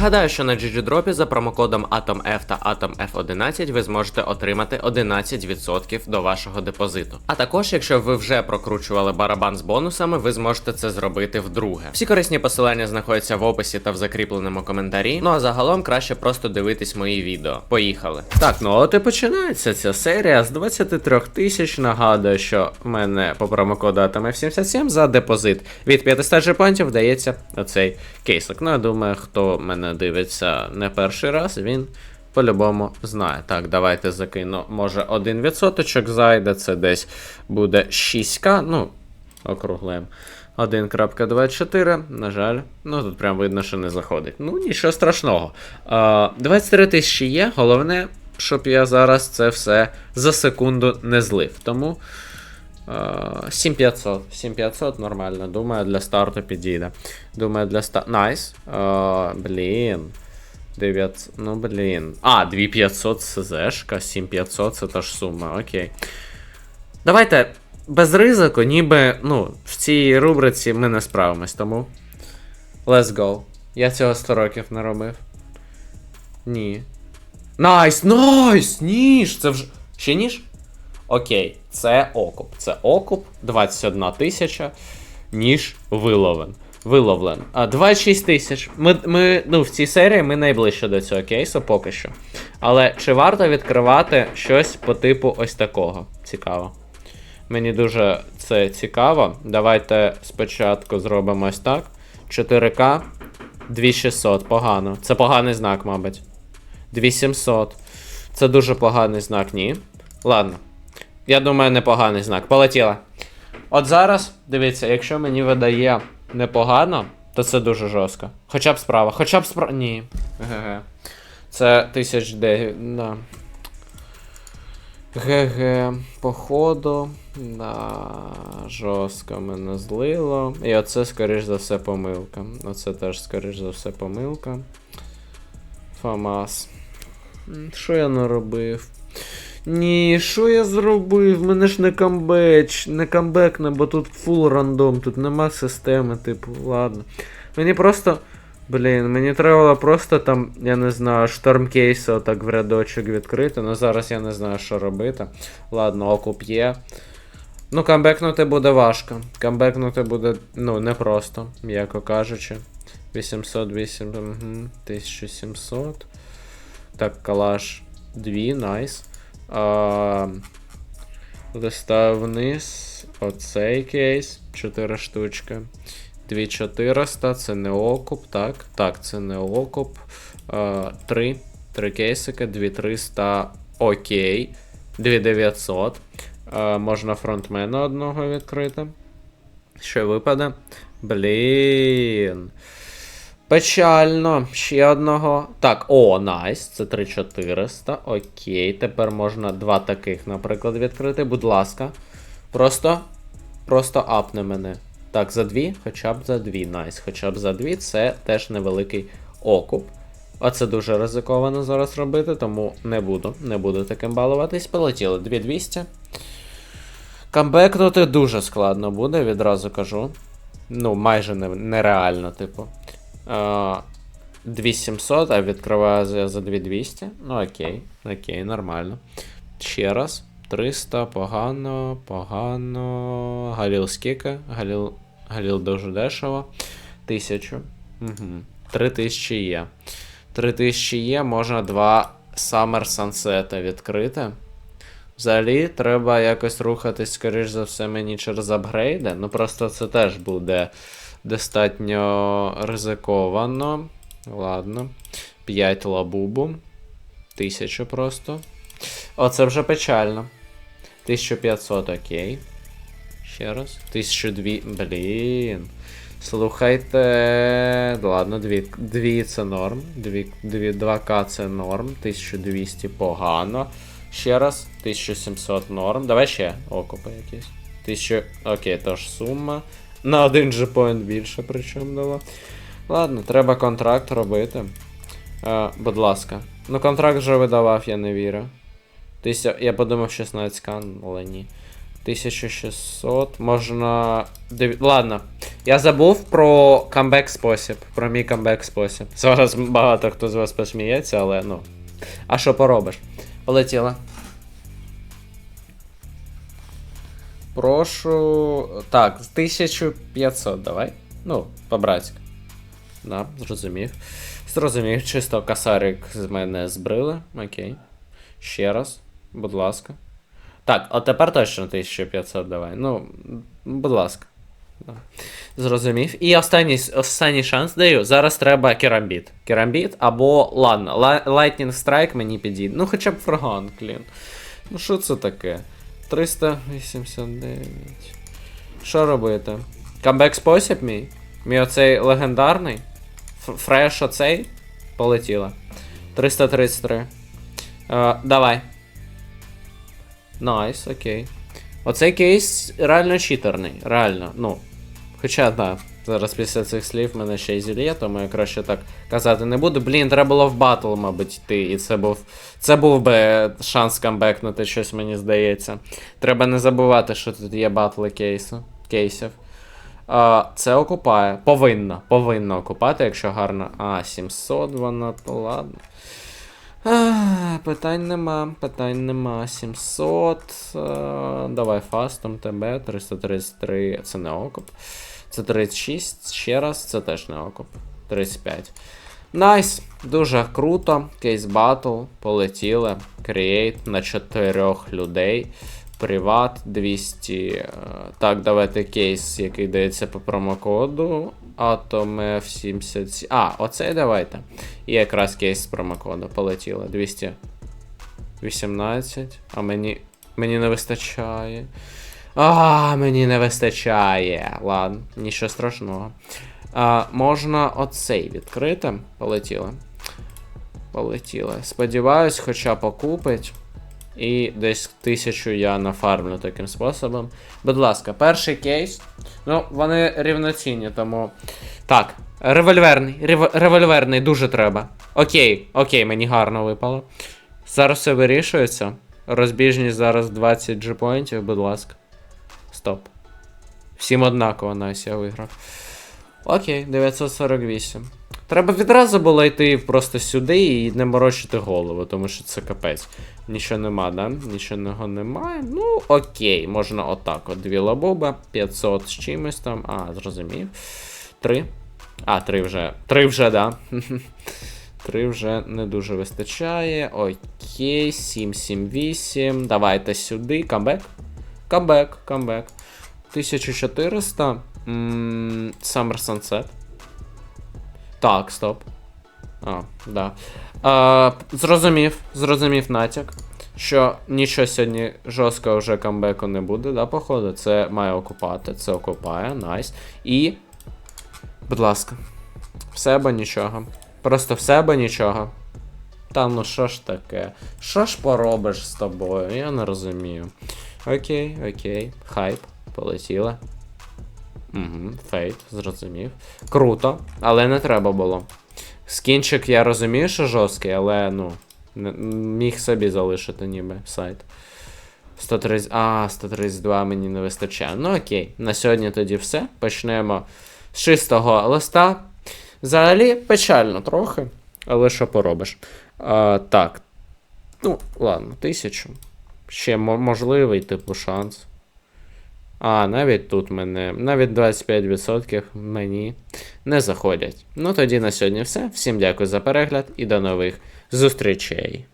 Нагадаю, що на GGDrop за промокодом AtomF та AtomF11 ви зможете отримати 11% до вашого депозиту. А також, якщо ви вже прокручували барабан з бонусами, ви зможете це зробити вдруге. Всі корисні посилання знаходяться в описі та в закріпленому коментарі. Ну а загалом краще просто дивитись мої відео. Поїхали. Так, ну от і починається ця серія з 23 тисяч. Нагадую, що в мене по промокоду AtomF77 за депозит від 500 джепантів дається оцей кейсик. Ну, я думаю, хто мене дивиться не перший раз, він по-любому знає. Так, давайте закину. Може, 1% зайде, це десь буде 6к. Ну, округлим. 1.24, на жаль, ну тут прям видно, що не заходить. Ну, нічого страшного. А, 23 тисячі є, головне, щоб я зараз це все за секунду не злив. Тому 7500. 7500 нормально. Думаю, для старту підійде. Думаю, для старту. Найс. А, Блін. 9. Ну, блін. А, 2500 СЗшка, 7500 це та ж сума, окей. Давайте без ризику, ніби, ну, в цій рубриці ми не справимось, тому. Let's go. Я цього 100 років не робив. Ні. Найс, найс! Ніж! Це вже. Ще ніж? Окей, це окуп. Це окуп, 21 тисяча, ніж виловлен. Виловлен. А 26 тисяч. Ми, ми, ну, в цій серії ми найближче до цього кейсу поки що. Але чи варто відкривати щось по типу ось такого? Цікаво. Мені дуже це цікаво. Давайте спочатку зробимо ось так. 4К 2600. Погано. Це поганий знак, мабуть. 2700. Це дуже поганий знак, ні. Ладно. Я думаю, непоганий знак. Полетіла. От зараз, дивіться, якщо мені видає непогано, то це дуже жорстко. Хоча б справа. Хоча б справа. Ні. ГГ. Це 1009. Да. ГГ, походу. Да, жорстко мене злило. І оце, скоріш за все, помилка. Оце теж, скоріш за все, помилка. Фамас. Що я наробив? Ні, що я зробив? Мене ж не камбеч, не камбекне, бо тут фул рандом, тут нема системи, типу, ладно. Мені просто. Блін, мені треба просто там, я не знаю, штормкейси отак в рядочок відкрити. Ну зараз я не знаю, що робити. Ладно, окуп є. Ну, камбекнути буде важко. Камбекнути буде, ну, непросто, м'яко кажучи. 808, угу, 1700. Так, калаш 2, найс. А, листаю вниз. Оцей кейс. 4 штучки. 2400, це не окуп, так. Так, це не окуп. А, 3. 3 кейсики, 2300. Окей. 2900. А, можна фронтмена одного відкрити. Що випаде? Блін. Печально. Ще одного. Так, о, найс. Це 3400. Окей. Тепер можна два таких, наприклад, відкрити. Будь ласка. Просто. Просто апне мене. Так, за дві, хоча б за дві. Найс. Хоча б за дві. Це теж невеликий окуп. А це дуже ризиковано зараз робити, тому не буду. Не буду таким балуватись. Полетіли 2200. Камбекнути дуже складно буде, відразу кажу. Ну, майже нереально, типу. А, 2700, а відкриваю за 2200. Ну, окей, окей, нормально. Ще раз. 300, погано, погано. Галіл скільки? Галіл, Галіл дуже дешево. 1000. Угу. 3000 є. 3000 є, можна два Summer Sunset відкрити. Взагалі, треба якось рухатись, скоріш за все, мені через апгрейди. Ну просто це теж буде достатньо ризиковано. Ладно. 5 лабубу. 1000 просто. О, це вже печально. 1500, окей. Ще раз. 1200. Блін. Слухайте. Ладно, 2, 2 це норм. 2, 2, 2К це норм. 1200 погано. Ще раз. 1700 норм. Давай ще окупи якісь. 1000. Окей, тож сума. На один же поінт більше, причому дало. Ладно, треба контракт робити. Е, будь ласка. Ну, контракт вже видавав, я не вірю. Тися... Я подумав 16 кан, але ні. 1600. Можна. Дев... Ладно. Я забув про камбек спосіб. Про мій камбек спосіб. Зараз багато хто з вас посміється, але ну. А що поробиш? Полетіла. Прошу. Так, 1500 давай. Ну, по-братськи. Да, зрозумів. Зрозумів, чисто касарик з мене збрили. Окей. Ще раз, будь ласка. Так, от тепер точно 1500 давай. Ну, будь ласка. Да. Зрозумів. І останній, останній шанс даю. Зараз треба керамбіт. Керамбіт або ладно. Lightning Strike мені підійде. Ну хоча б фраган, клін. Ну що це таке? 389. Що робити? Камбек спосіб мій? Мій оцей легендарний? Фреш оцей? Полетіло. 333. Uh, давай. Найс, окей. Оцей кейс реально читерний, реально. Ну. Хоча, да, зараз після цих слів мене ще й зілє, тому я краще так казати не буду. Блін, треба було в батл, мабуть, йти, і це був. Це був би шанс камбекнути, щось мені здається. Треба не забувати, що тут є батли кейсу, кейсів. А, це окупає. Повинно, повинно окупати, якщо гарно. А, 700 вона, то ладно. А, питань нема, питань нема. 700. А, давай фастом тебе. 333. Це не окуп. Це 36. Ще раз, це теж не окуп. 35. Найс, дуже круто. Кейс батл, полетіли. Create на 4 людей. Приват 200. е, Так, давайте кейс, який дається по промокоду. Atom F77. А, оцей давайте. І якраз кейс з промокоду. Полетіло. 218. А мені. Мені не вистачає. А, мені не вистачає. Ладно, нічого страшного. А, можна оцей відкрити. Полетіли. Полетіли. Сподіваюсь, хоча покупить. І десь тисячу я нафармлю таким способом. Будь ласка, перший кейс. Ну, вони рівноцінні, тому. Так, револьверний. рев- Револьверний дуже треба. Окей, окей, мені гарно випало. Зараз все вирішується. Розбіжність зараз 20 джипоінтів, будь ласка. Стоп. Всім однаково, найс, я виграв. Окей, 948. Треба відразу було йти просто сюди і не морочити голову, тому що це капець. Нічого нема, да? Нічого немає. Ну, окей, можна отак. От дві лабуба, 500 з чимось там. А, зрозумів. Три. А, три вже. Три вже, да. Три вже не дуже вистачає. Окей, 778. Давайте сюди. Камбек. Камбек, камбек. 1400. М, Summer Sunset. Так, стоп. А, да. А, зрозумів, зрозумів натяк. Що нічого сьогодні жорсткого вже камбеку не буде, да, походу. Це має окупати, це окупає, найс. І. Будь ласка. Все або нічого. Просто все або нічого. Та ну що ж таке? Що ж поробиш з тобою? Я не розумію. Окей, окей. Хайп, полетіла. Угу, фейт, зрозумів. Круто, але не треба було. Скінчик я розумію, що жорсткий, але ну. міг собі залишити ніби сайт. 130. А, 132 мені не вистачає. Ну окей, на сьогодні тоді все. Почнемо з чистого листа. Взагалі печально трохи, але що поробиш. А, так. Ну, ладно, тисячу. Ще можливий, типу, шанс. А, навіть тут мене. Навіть 25% мені не заходять. Ну тоді на сьогодні все. Всім дякую за перегляд і до нових зустрічей.